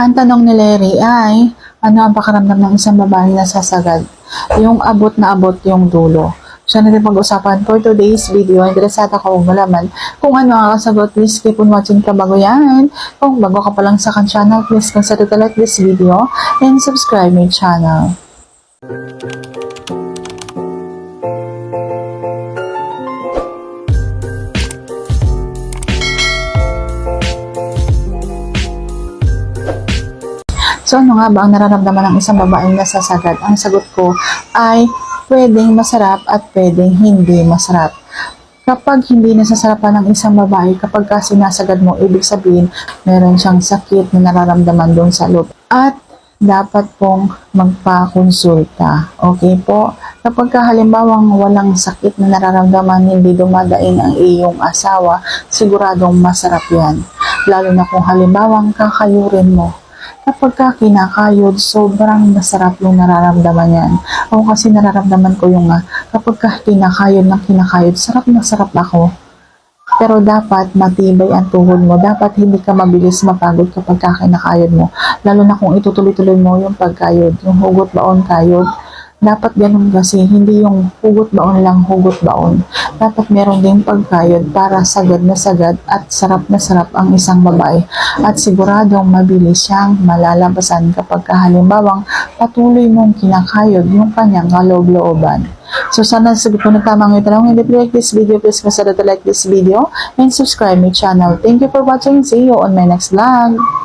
Ang tanong ni Larry ay, ano ang pakaramdam ng isang babae na sasagad? Yung abot na abot yung dulo. Siya natin pag-usapan for today's video. Interesada ka kung malaman kung ano ang kasagot. Please keep on watching ka bago yan. Kung bago ka pa lang sa kan channel, please consider to like this video and subscribe my channel. So ano nga ba ang nararamdaman ng isang babaeng nasasagad? Ang sagot ko ay pwedeng masarap at pwedeng hindi masarap. Kapag hindi nasasarapan ng isang babae, kapag ka sinasagad mo, ibig sabihin, meron siyang sakit na nararamdaman doon sa loob. At dapat pong magpakonsulta. Okay po? Kapag ka halimbawang walang sakit na nararamdaman, hindi dumadaing ang iyong asawa, siguradong masarap yan. Lalo na kung halimbawang kakayurin mo, kapag ka kinakayod, sobrang masarap yung nararamdaman yan. Ako kasi nararamdaman ko yung nga, kapag ka kinakayod ng kinakayod, sarap na sarap ako. Pero dapat matibay ang tuhod mo. Dapat hindi ka mabilis mapagod kapag ka kinakayod mo. Lalo na kung itutuloy-tuloy mo yung pagkayod, yung hugot baon kayod. Dapat ganun kasi, hindi yung hugot baon lang, hugot baon. Dapat meron ding pagkayod para sagad na sagad at sarap na sarap ang isang babae. At siguradong mabilis siyang malalabasan kapag halimbawang patuloy mong kinakayod yung kanyang kaloob-looban. So sana sagot mo na tama ang itanong. And if like this video, please consider to like this video and subscribe my channel. Thank you for watching. See you on my next vlog.